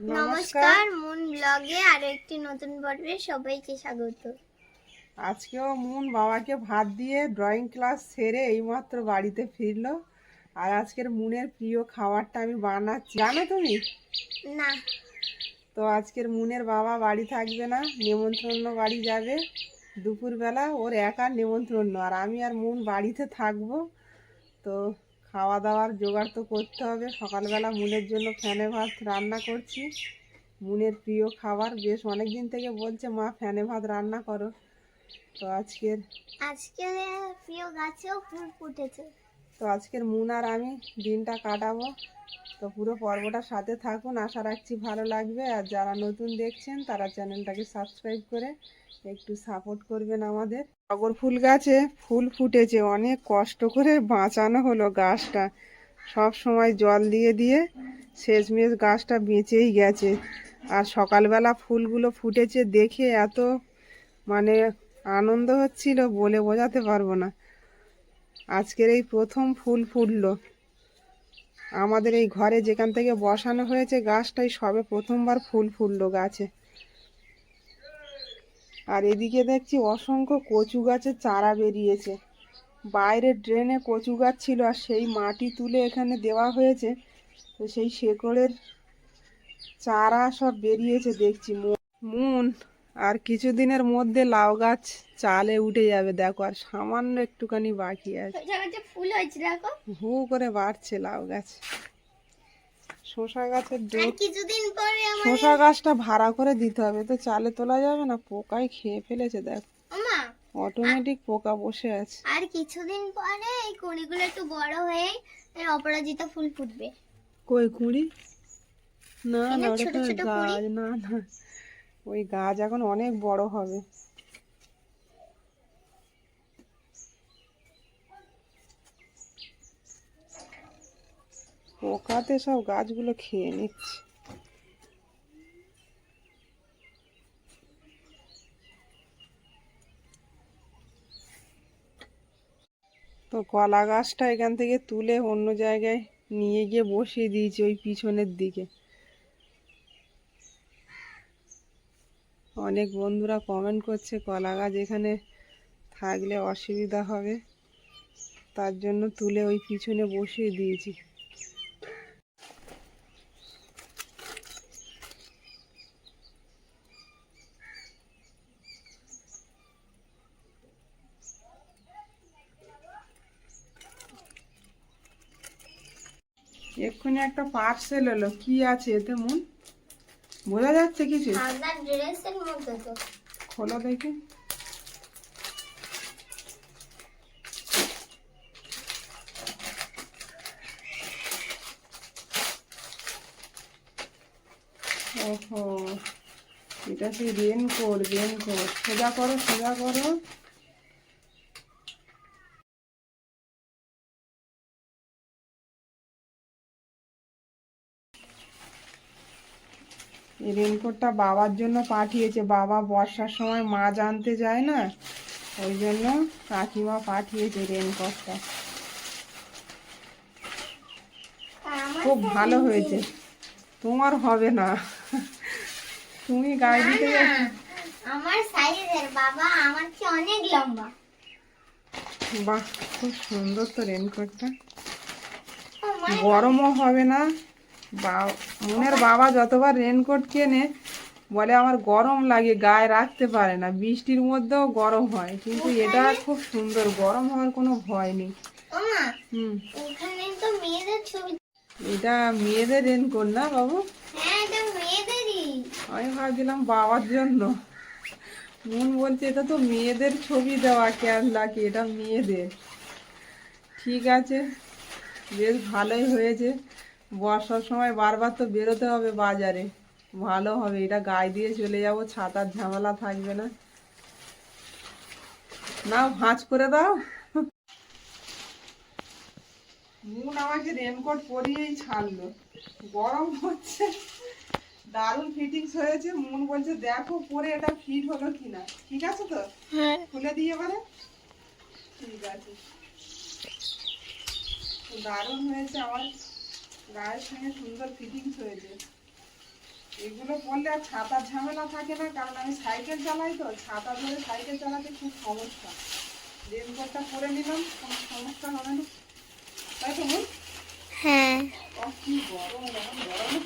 নমস্কার মুন ব্লগে আরও একটি নতুন পর্বে সবাইকে স্বাগত। আজকেও মুন বাবাকে ভাত দিয়ে ড্রয়িং ক্লাস সেরে এইমাত্র বাড়িতে ফিরলো। আর আজকের মুনের প্রিয় খাবারটা আমি বানাচ্ছি। জানো তুমি? না। তো আজকের মুনের বাবা বাড়ি থাকবে না নেমন্ত্রণ বাড়ি যাবে দুপুরবেলা। ওর একার নেমন্ত্রণ আর আমি আর মুন বাড়িতে থাকব। তো খাওয়া দাওয়ার জোগাড় তো করতে হবে। সকালবেলা মুনের জন্য ফ্যানে ভাত রান্না করছি। মুনের প্রিয় খাবার, বেশ অনেক দিন থেকে বলছে, মা ফ্যানে ভাত রান্না করো। তো আজকের আজকে প্রিয় গাছেও ফুল ফুটেছে। তো আজকের মুন আর আমি দিনটা কাটাবো। তো পুরো পর্বটার সাথে থাকুন, আশা রাখছি ভালো লাগবে। আর যারা নতুন দেখছেন, তারা চ্যানেলটাকে সাবস্ক্রাইব করে একটু সাপোর্ট করবেন আমাদের। টগর ফুল গাছে ফুল ফুটেছে, অনেক কষ্ট করে বাঁচানো হলো গাছটা। সব সময় জল দিয়ে দিয়ে শেষমেশ গাছটা বেঁচেই গেছে। আর সকালবেলা ফুলগুলো ফুটেছে দেখে এত মানে আনন্দ হচ্ছিল বলে বোঝাতে পারব না। আজকের এই প্রথম ফুল ফুটলো। আমাদের এই ঘরে যেখান থেকে বসানো হয়েছে গাছটাই সবে প্রথমবার ফুল ফুটলো গাছে। আর এদিকে দেখছি অসংখ্য কচু গাছের চারা বেরিয়েছে। বাইরে ড্রেনে কচু গাছ ছিল আর সেই মাটি তুলে এখানে দেওয়া হয়েছে। তো সেই শেকড়ের চারা সব বেরিয়েছে দেখছি। মুন আর কিছুদিনের মধ্যে লাউ গাছ চালে উঠে যাবে দেখো আর সামান্য একটুখানি বাকি আছে। ফুল হয়েছে দেখো। হু করে বাড়ছে লাউ গাছ। শসা গাছের কিছুদিন পরে আমার গাছটা ভাড়া করে দিতে হবে তো চালে তোলা যাবে না? পোকায় খেয়ে ফেলেছে দেখো। অটোমেটিক পোকা বসে আছে। আর কিছুদিন পরে এই কুড়িগুলো একটু বড় হয়ে এই অপরাজিতা ফুল ফুটবে। কই কুড়ি? না না ওটা ছোট ছোট কুঁড়ি। গাছ না না। ওই গাছ এখন অনেক বড় হবে। পোকাতে সব গাছগুলো খেয়ে নিচ্ছে। তো কলা গাছটা এখান থেকে তুলে অন্য জায়গায় নিয়ে গিয়ে বসিয়ে দিয়েছি ওই পিছনের দিকে। অনেক বন্ধুরা কমেন্ট করছে, কলা গাছ এখানে থাকলে অসুবিধা হবে। তার জন্য তুলে ওই পিছনে বসিয়ে দিয়েছি। এক্ষুনি একটা পার্সেল এলো, কি আছে এতে মন? বোঝা যাচ্ছে কিছু? সাদা ড্রেসের মধ্যে তো। খোলো দেখে। ওহো এটা সেই রেনকোট রেনকোট সোজা করো সোজা করো। এই রেনকোটটা বাবার জন্য পাঠিয়েছে। বাবা বর্ষার সময় মাছ আনতে যায় না ওই জন্য কাকিমা পাঠিয়েছে রেনকোটটা খুব ভালো হয়েছে। তোমার হবে না। তুমি গায়ে দিতে আমার সাইজের বাবা আমার চেয়ে অনেক লম্বা। বাহ খুব সুন্দর তো রেনকোটটা গরমও হবে না। মনের বাবা যতবার রেনকোট কেনে বলে আমার গরম লাগে গায়ে রাখতে পারে না। বৃষ্টির মধ্যেও গরম হয় কিন্তু এটা খুব সুন্দর গরম হওয়ার কোনো ভয় নেই। এটা মেয়েদের রেনকোট না বাবু? হ্যাঁ আমি ভাবছিলাম বাবার জন্য। মন বলছে এটা তো মেয়েদের ছবি দেওয়া কেন লাগে? এটা মেয়েদের। ঠিক আছে বেশ ভালোই হয়েছে। বর্ষার সময় বারবার তো বেরোতে হবে বাজারে। ভালো হবে এটা গায়ে দিয়ে চলে যাব ছাতার ঝামেলা থাকবে না। নাও ভাঁজ করে দাও। মুন আমাকে রেনকোট পরিয়েই ছাড়লো। গরম হচ্ছে দারুণ ফিটিংস হয়েছে মুন বলছে দেখো পরে এটা ফিট হলো কিনা। ঠিক আছে তো? হ্যাঁ। খুলে দিয়ে এবারে? ঠিক আছে। দারুণ হয়েছে আমার। গায়ের সঙ্গে সুন্দর ফিটিংস হয়েছে। এগুলো পরলে আর ছাতার ঝামেলা থাকে না কারণ আমি সাইকেল চালাই তো ছাতা ধরে সাইকেল চালাতে খুব সমস্যা। রেনকোটটা পরে নিলাম কোনো সমস্যা হবে না। তাই তো বোন? হ্যাঁ। কি গরম গরমে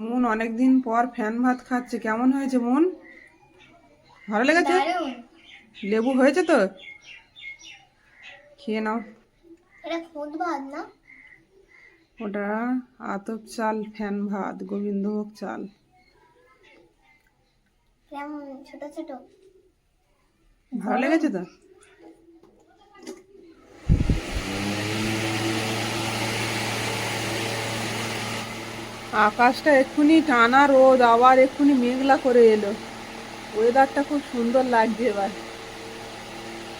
মন অনেকদিন পর ফ্যান ভাত খাচ্ছে। কেমন হয়েছে মন? ভালো লেগেছে? লেবু হয়েছে তো? খেয়ে নাও। এটা খুদ ভাত না? ওটা আতপ চাল ফ্যান ভাত গোবিন্দভোগ চাল। কেমন? ছোট ছোট? ভালো লেগেছে তো? আকাশটা এক্ষুনি টানা রোদ আবার এক্ষুনি মেঘলা করে এলো। ওয়েদারটা খুব সুন্দর লাগছে এবার।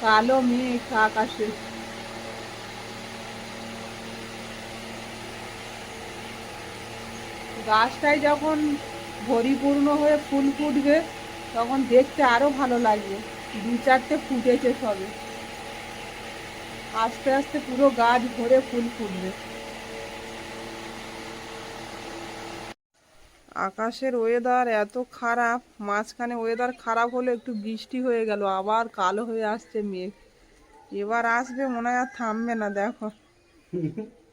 কালো মেঘ আকাশে। গাছটায় যখন পরিপূর্ণ হয়ে ফুল ফুটবে, তখন দেখতে আরও ভালো লাগবে। দু চারটে ফুটেছে সবে। আস্তে আস্তে পুরো গাছ ভরে ফুল ফুটবে। আকাশের ওয়েদার এত খারাপ, মাঝখানে ওয়েদার খারাপ হলে একটু বৃষ্টি হয়ে গেল, আবার কালো হয়ে আসছে মেঘ। এবার আসবে মনে হয় আর থামবে না, দেখো।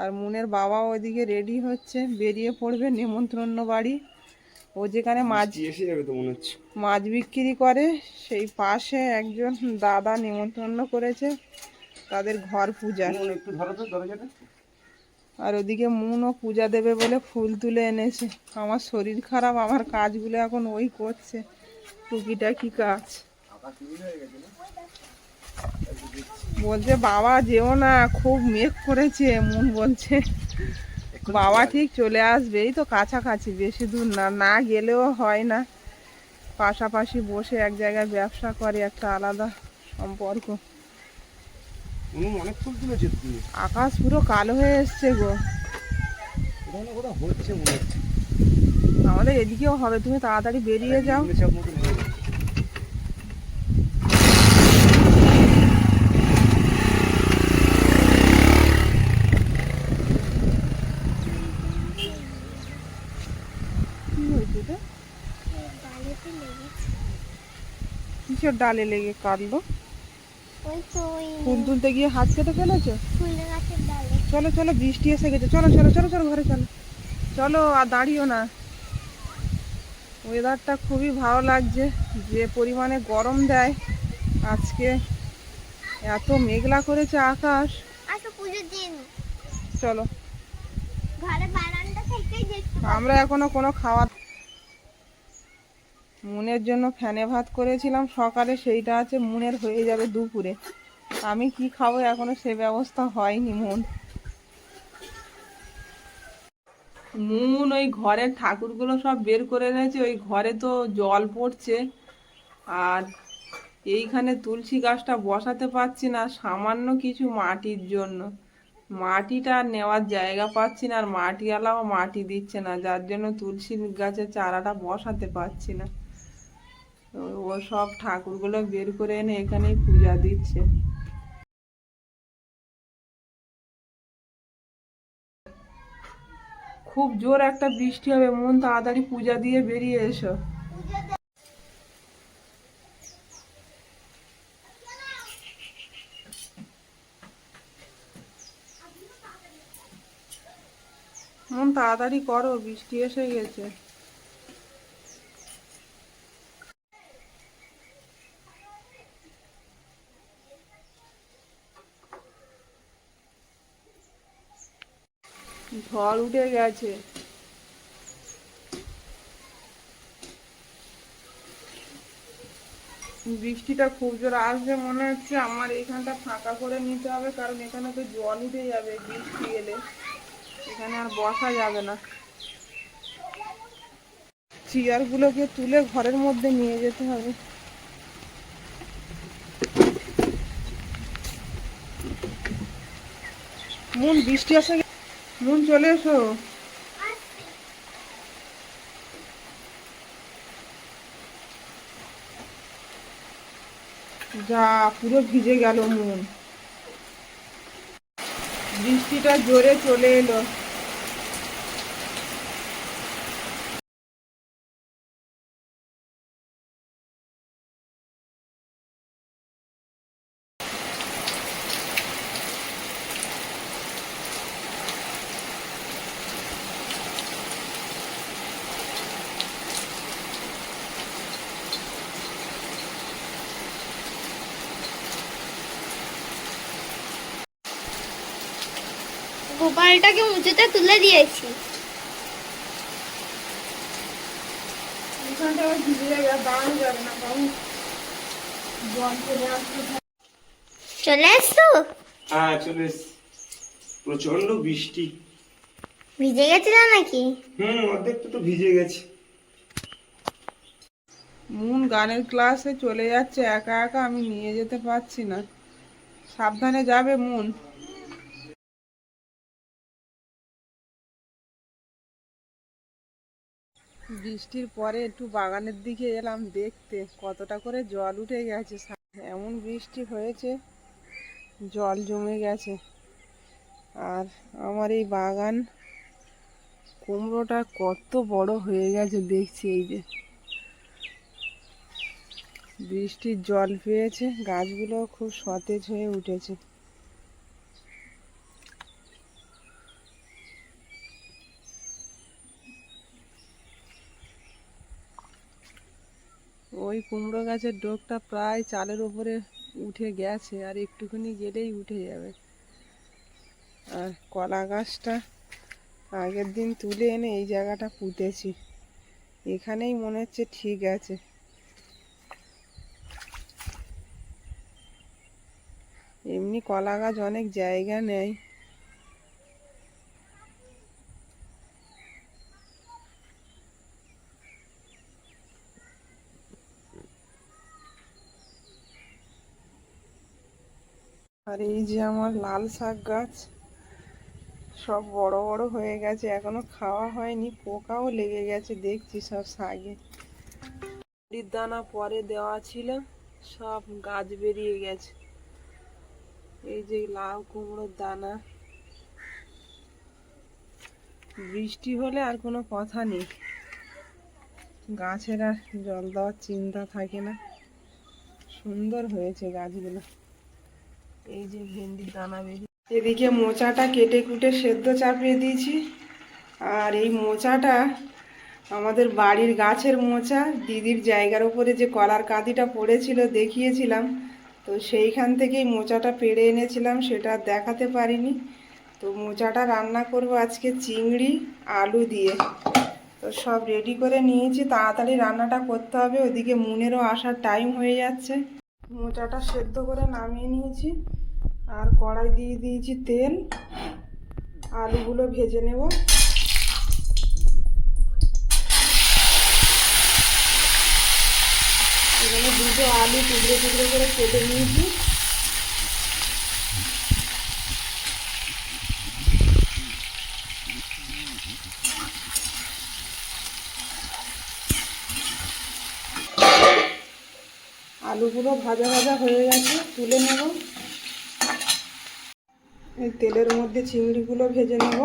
আর মুনের বাবা ওইদিকে রেডি হচ্ছে বেরিয়ে পড়বে নেমন্ত্রণ বাড়ি। ও যেখানে মাছ এসে যাবে তো মনে হচ্ছে। মাছ বিক্রি করে সেই পাশে একজন দাদা নিমন্ত্রণ করেছে তাদের ঘর পূজা একটু ধরো তো দরজাটা আর ওদিকে মুনও পূজা দেবে বলে ফুল তুলে এনেছে। আমার শরীর খারাপ আমার কাজগুলো এখন ওই করছে। টুকিটাকি কাজ। বলছে বাবা যেও না খুব মেঘ করেছে মন বলছে। বাবা ঠিক চলে আসবে এই তো কাছাকাছি বেশি দূর না না গেলেও হয় না। পাশাপাশি বসে এক জায়গায় ব্যবসা করে একটা আলাদা সম্পর্ক। আকাশ পুরো কালো হয়ে এসছে গো। আমাদের এদিকেও হবে তুমি তাড়াতাড়ি বেরিয়ে যাও। রে? কিসের ডালে লেগে কাটলো? ফুল তুলতে গিয়ে হাত কেটে ফেলেছো? চলো চলো বৃষ্টি এসে গেছে। চলো চলো চলো চলো ঘরে চলো। চলো আর দাঁড়িও না। ওয়েদারটা খুবই ভালো লাগছে। যে পরিমাণে গরম দেয়। আজকে এত মেঘলা করেছে আকাশ। দিন। চলো। আমরা এখনও কোনো খাওয়া মুনের জন্য ফ্যানে ভাত করেছিলাম, সকালে সেইটা আছে, মুনের হয়ে যাবে দুপুরে। আমি কি খাব, এখনও সে ব্যবস্থা হয়নি মুন। মুন ওই ঘরের ঠাকুরগুলো সব বের করে এনেছে, ওই ঘরে তো জল পড়ছে। আর এইখানে তুলসী গাছটা বসাতে পারছি না, সামান্য কিছু মাটির জন্য। মাটিটা নেওয়ার জায়গা পাচ্ছি না, আর মাটিওয়ালাও মাটি দিচ্ছে না, যার জন্য তুলসী গাছের চারাটা বসাতে পারছি না। ও সব ঠাকুরগুলো বের করে এনে এখানেই পূজা দিচ্ছে। খুব জোর একটা বৃষ্টি হবে, মন তাড়াতাড়ি পূজা দিয়ে বেরিয়ে এসো। মন তাড়াতাড়ি করো, বৃষ্টি এসে গেছে। ঝড় উঠে গেছে। বৃষ্টিটা খুব জোর আসবে মনে হচ্ছে আমার এখানটা ফাঁকা করে নিতে হবে, কারণ এখানে তো জল উঠে যাবে বৃষ্টি এলে। এখানে আর বসা যাবে না। চেয়ারগুলোকে তুলে ঘরের মধ্যে নিয়ে যেতে হবে। মন বৃষ্টি আসে মন চলে এসো। যা পুরো ভিজে গেল মন বৃষ্টিটা জোরে চলে এলো। গোপালটাকে উঁচুতে তুলে দিয়েছি। চলে আসছে? হ্যাঁ চলে প্রচণ্ড বৃষ্টি। ভিজে গেছিল নাকি? হুম অর্ধেকটা তো ভিজে গেছে। মুন গানের ক্লাসে চলে যাচ্ছে একা একা আমি নিয়ে যেতে পারছি না। সাবধানে যাবে মুন। বৃষ্টির পরে একটু বাগানের দিকে এলাম, দেখতে কতটা করে জল উঠে গেছে। এমন বৃষ্টি হয়েছে, জল জমে গেছে। আর আমার এই বাগান কুমড়োটা কত বড় হয়ে গেছে দেখছি এই যে। বৃষ্টির জল পেয়েছে, গাছগুলো খুব সতেজ হয়ে উঠেছে। ওই কুমড়ো গাছের ডোকটা প্রায় চালের ওপরে উঠে গেছে, আর একটুখানি গেলেই উঠে যাবে। আর কলা গাছটা আগের দিন তুলে এনে এই জায়গাটা পুঁতেছি। এখানেই মনে হচ্ছে ঠিক আছে। এমনি কলা গাছ অনেক জায়গা নেয় আর এই যে আমার লাল শাক গাছ, সব বড় বড় হয়ে গেছে, এখনও খাওয়া হয়নি, পোকাও লেগে গেছে, দেখছি সব শাকে। দানা পরে দেওয়া ছিল, সব গাছ বেরিয়ে গেছে। এই যে লাউ কুমড়োর দানা। বৃষ্টি হলে আর কোনো কথা নেই। গাছের আর জল দেওয়ার চিন্তা থাকে না। সুন্দর হয়েছে গাছগুলো। এই যে ভেন্ডির দানা বেরিয়ে এদিকে মোচাটা কেটে কুটে সেদ্ধ চাপিয়ে দিয়েছি। আর এই মোচাটা আমাদের বাড়ির গাছের মোচা, দিদির জায়গার উপরে যে কলার কাঁদিটা পড়েছিল দেখিয়েছিলাম। তো সেইখান থেকেই মোচাটা পেড়ে এনেছিলাম, সেটা দেখাতে পারিনি। তো মোচাটা রান্না করব আজকে চিংড়ি, আলু দিয়ে। তো সব রেডি করে নিয়েছি, তাড়াতাড়ি রান্নাটা করতে হবে, ওদিকে মুনেরও আসার টাইম হয়ে যাচ্ছে। মোচাটা সেদ্ধ করে নামিয়ে নিয়েছি। আর কড়াই দিয়ে দিয়েছি তেল। আলুগুলো ভেজে নেব। এখানে দুটো আলু টুকরো টুকরো করে কেটে নিয়েছি। আলুগুলো ভাজা ভাজা হয়ে গেছে, তুলে নেব। এই তেলের মধ্যে চিংড়িগুলো ভেজে নেব।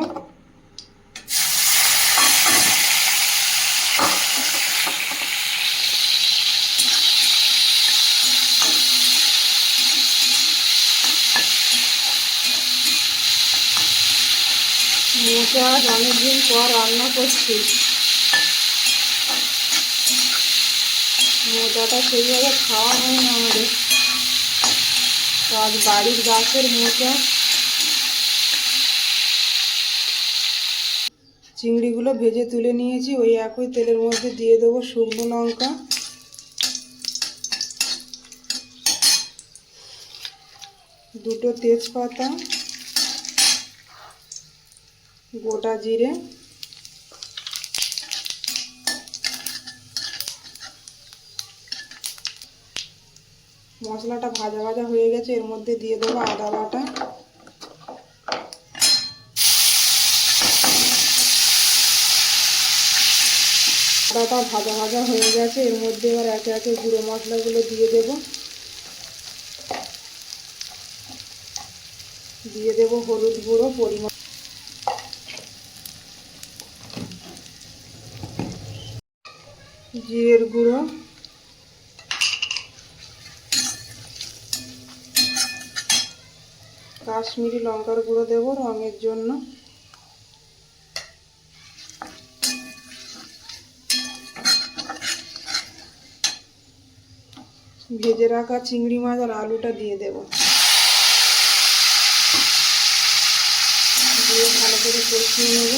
আজ অনেকদিন পর রান্না করছি। মোচাটা সেইভাবে খাওয়া হয় না আমাদের। তো আজ বাড়ির গাছের মোচা, চিংড়িগুলো ভেজে তুলে নিয়েছি। ওই একই তেলের মধ্যে দিয়ে দেবো শুকনো লঙ্কা। দুটো তেজপাতা, গোটা জিরে। মশলাটা ভাজা ভাজা হয়ে গেছে, এর মধ্যে দিয়ে দেবো আদা বাটা। আদাটা ভাজা ভাজা হয়ে গেছে, এর মধ্যে এবার একে একে গুঁড়ো মশলাগুলো দিয়ে দেব। দিয়ে দেব হলুদ গুঁড়ো, পরিমাণ জিরের গুঁড়ো। কাশ্মীরি লঙ্কার গুঁড়ো দেব রঙের জন্য। ভেজে রাখা চিংড়ি মাছ আর আলুটা দিয়ে দেব। দিয়ে ভালো করে কষিয়ে নেব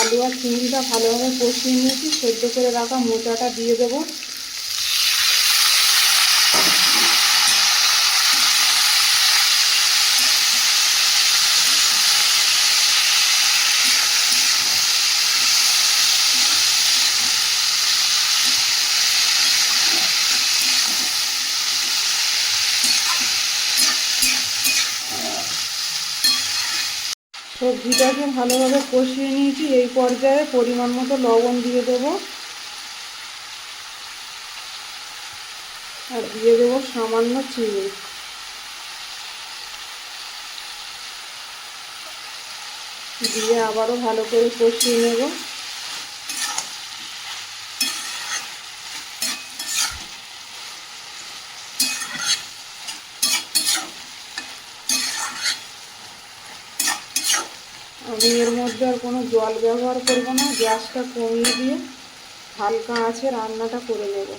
আলু আর চিংড়িটা ভালোভাবে কষিয়ে নিয়েছি সেদ্ধ করে রাখা মোচাটা দিয়ে দেবো। সবজিটাকে ভালোভাবে কষিয়ে নিয়েছি। এই পর্যায়ে পরিমাণ মতো লবণ দিয়ে দেবো। আর দিয়ে দেবো সামান্য চিনি। দিয়ে আবারও ভালো করে কষিয়ে নেব। আমি এর মধ্যে আর কোনো জল ব্যবহার করব না, গ্যাসটা কমিয়ে দিয়ে হালকা আছে রান্নাটা করে নেব।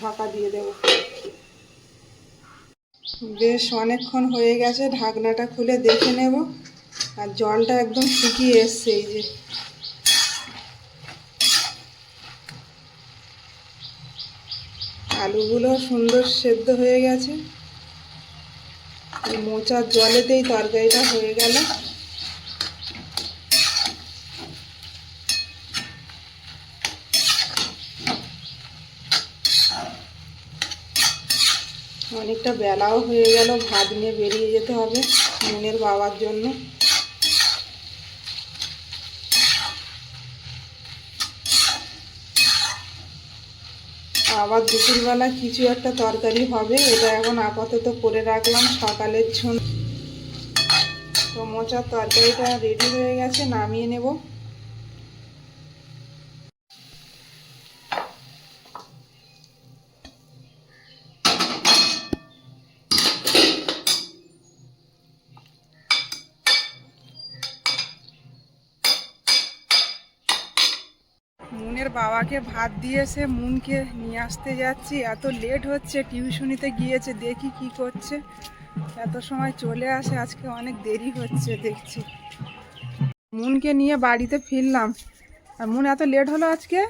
ঢাকা দিয়ে দেব। বেশ অনেকক্ষণ হয়ে গেছে, ঢাকনাটা খুলে দেখে নেব। আর জলটা একদম শুকিয়ে এসছে এই যে। আলুগুলো সুন্দর সেদ্ধ হয়ে গেছে। মোচার জলেতেই তরকারিটা হয়ে গেল। অনেকটা বেলাও হয়ে গেল, ভাত নিয়ে বেরিয়ে যেতে হবে মনের বাবার জন্য। আবার দুপুরবেলা কিছু একটা তরকারি হবে, এটা এখন আপাতত করে রাখলাম সকালের জন্য তো মোচার তরকারিটা রেডি হয়ে গেছে, নামিয়ে নেব। বাবাকে ভাত দিয়েছে মুনকে নিয়ে আসতে যাচ্ছি। এত লেট হচ্ছে টিউশনিতে গিয়েছে দেখি কি করছে। এত সময় চলে আসে আজকে অনেক দেরি হচ্ছে দেখছি। মুনকে নিয়ে বাড়িতে ফিরলাম। আর মুন এত লেট হলো আজকে?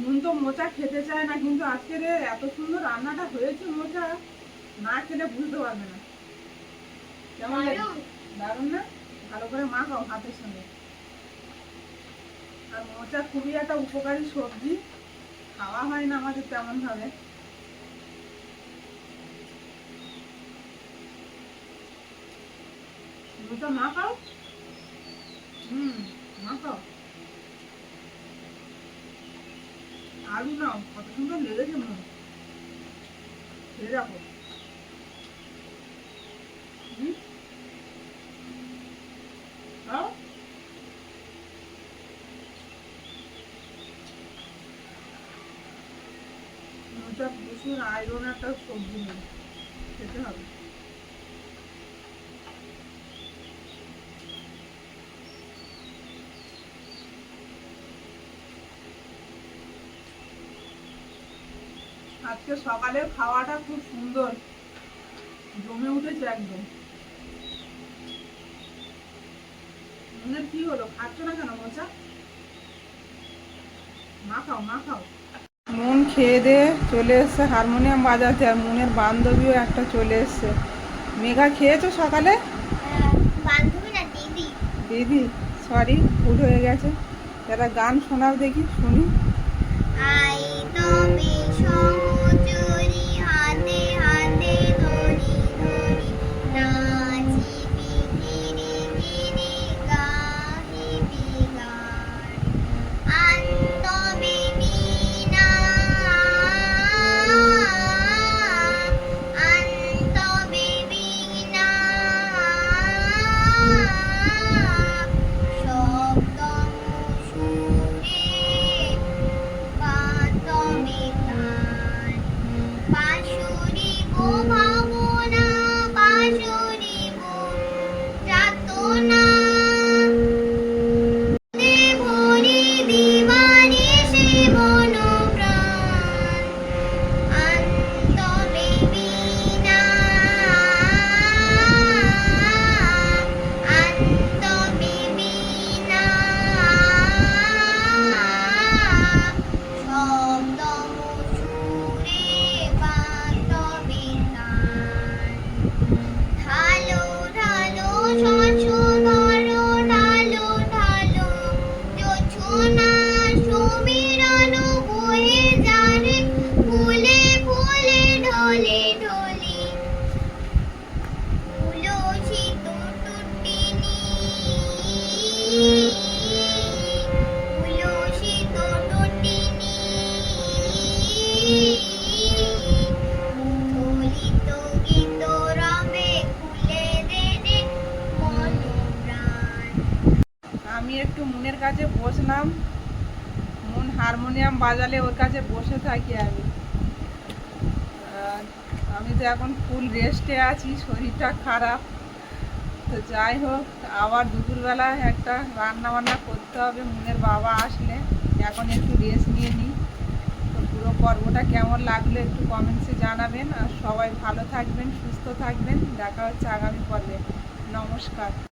মুন তো মোচা খেতে চায় না কিন্তু আজকে রে এত সুন্দর রান্নাটা হয়েছে মোচা। না খেলে বুঝতে পারবে না। কেমন। দারুণ না? ভালো করে মাখাও হাতের সঙ্গে। মোচা খুবই একটা উপকারী সবজি। খাওয়া হয় না আমাদের তেমন ভাবে মোচা মাখাও। হুম, মাখাও। আলু নাও, কত সুন্দর লেগেছে মনে খেয়ে রাখো হুম খাও মোটা আয়রন একটা সবজি নেই, খেতে হবে। আজকে সকালের খাওয়াটা খুব সুন্দর, জমে উঠেছে একদম। মনের কি হলো, খাচ্ছ না কেন মোচা মা খাও মা খাও। মন খেয়ে দিয়ে চলে এসছে হারমোনিয়াম বাজাতে আর মনের বান্ধবীও একটা চলে এসছে। মেঘা খেয়েছো সকালে? না দিদি। সরি ভুল হয়ে গেছে। যারা গান শোনাও দেখি শুনি। আই বসলাম। মন হারমোনিয়াম বাজালে ওর কাছে বসে থাকি আমি। আমি তো এখন ফুল রেস্টে আছি, শরীরটা খারাপ। তো যাই হোক, আবার দুপুরবেলা একটা রান্না বান্না করতে হবে, মুনের বাবা আসলে। এখন একটু রেস্ট নিয়ে নিই। তো পুরো পর্বটা কেমন লাগল একটু কমেন্টসে জানাবেন। আর সবাই ভালো থাকবেন, সুস্থ থাকবেন। দেখা হচ্ছে আগামী পর্বে। নমস্কার।